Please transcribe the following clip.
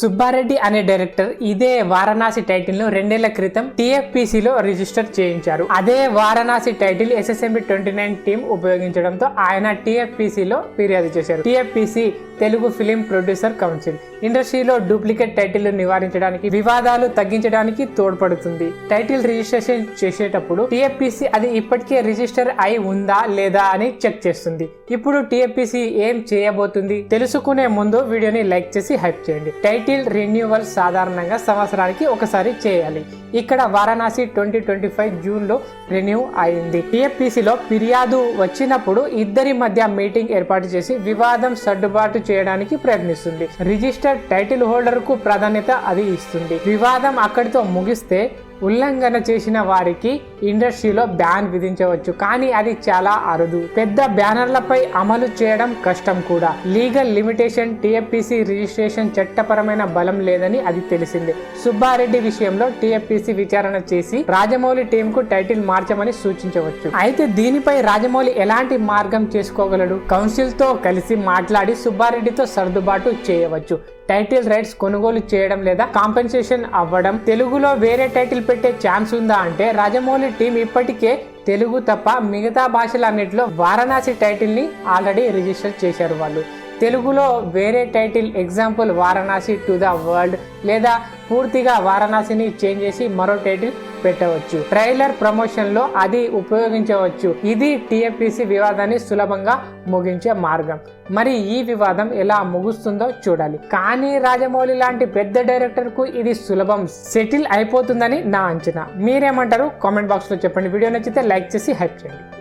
సుబ్బారెడ్డి అనే డైరెక్టర్ ఇదే వారణాసి టైటిల్ను రెండేళ్ళ క్రితం టిఎఫ్పిసి లో రిజిస్టర్ చేయించారు. అదే Varanasi title SSMB twenty nine team ఉపయోగించడంతో ఆయన టిఎఫ్పిసి లో ఫిర్యాదు చేశారు. TFPC Telugu film producer council. ఇండస్ట్రీలో డూప్లికేట్ టైటిల్ నివారించడానికి వివాదాలు తగ్గించడానికి తోడ్పడుతుంది. టైటిల్ రిజిస్ట్రేషన్ చేసేటప్పుడు టిఎఫ్పిసి అది ఇప్పటికే రిజిస్టర్ అయి ఉందా లేదా అని చెక్ చేస్తుంది. ఇప్పుడు టిఎఫ్పిసి ఏం చేయబోతుంది? తెలుసుకునే ముందు వీడియోని లైక్ చేసి హైప్ చేయండి. టైటిల్ రెన్యువల్ సాధారణంగా సంవత్సరానికి ఒకసారి చేయాలి. ఇక్కడ వారణాసి ట్వంటీ ట్వంటీ ఫైవ్ జూన్లో రెన్యూ అయింది. TFPC ఫిర్యాదు వచ్చినప్పుడు ఇద్దరి మధ్య మీటింగ్ ఏర్పాటు చేసి వివాదం సర్దుబాటు చేయడానికి ప్రయత్నిస్తుంది. రిజిస్టర్డ్ టైటిల్ హోల్డర్కు ప్రాధాన్యత అది ఇస్తుంది. వివాదం అక్కడితో ముగిస్తే ఉల్లంఘన చేసిన వారికి ఇండస్ట్రీలో బ్యాన్ విధించవచ్చు. కానీ అది చాలా అరుదు. పెద్ద బ్యానర్లపై అమలు చేయడం కష్టం కూడా. లీగల్ లిమిటేషన్ టిఎఫ్పిసి రిజిస్ట్రేషన్ చట్టపరమైన బలం లేదని అది తెలిసిందే. సుబ్బారెడ్డి విషయంలో టిఎఫ్పిసి విచారణ చేసి రాజమౌళి టీం కు టైటిల్ మార్చమని సూచించవచ్చు. అయితే దీనిపై రాజమౌళి ఎలాంటి మార్గం చేసుకోగలడు? కౌన్సిల్తో కలిసి మాట్లాడి సుబ్బారెడ్డితో సర్దుబాటు చేయవచ్చు. టైటిల్ రైట్స్ కొనుగోలు చేయడం లేదా కాంపెన్సేషన్ అవ్వడం తెలుగులో వేరే టైటిల్ పెట్టే ఛాన్స్ ఉందా అంటే రాజమౌళి టీం ఇప్పటికే తెలుగు తప్ప మిగతా భాషలన్నింటిలో వారణాసి టైటిల్ని ఆల్రెడీ రిజిస్టర్ చేశారు వాళ్ళు. తెలుగులో వేరే title example Varanasi to the world లేదా పూర్తిగా వారణాసిని చేంజ్ చేసి మరో టైటిల్ పెట్టవచ్చు. ట్రైలర్ ప్రమోషన్లో అది ఉపయోగించవచ్చు. ఇది టిఎఫ్పిసి వివాదాన్ని సులభంగా ముగించే మార్గం. మరి ఈ వివాదం ఎలా ముగుస్తుందో చూడాలి. కానీ రాజమౌళి లాంటి పెద్ద డైరెక్టర్కు ఇది సులభం. సెటిల్ అయిపోతుందని నా అంచనా. మీరేమంటారు? కామెంట్ బాక్స్లో చెప్పండి. వీడియో నచ్చితే లైక్ చేసి హైప్ చేయండి.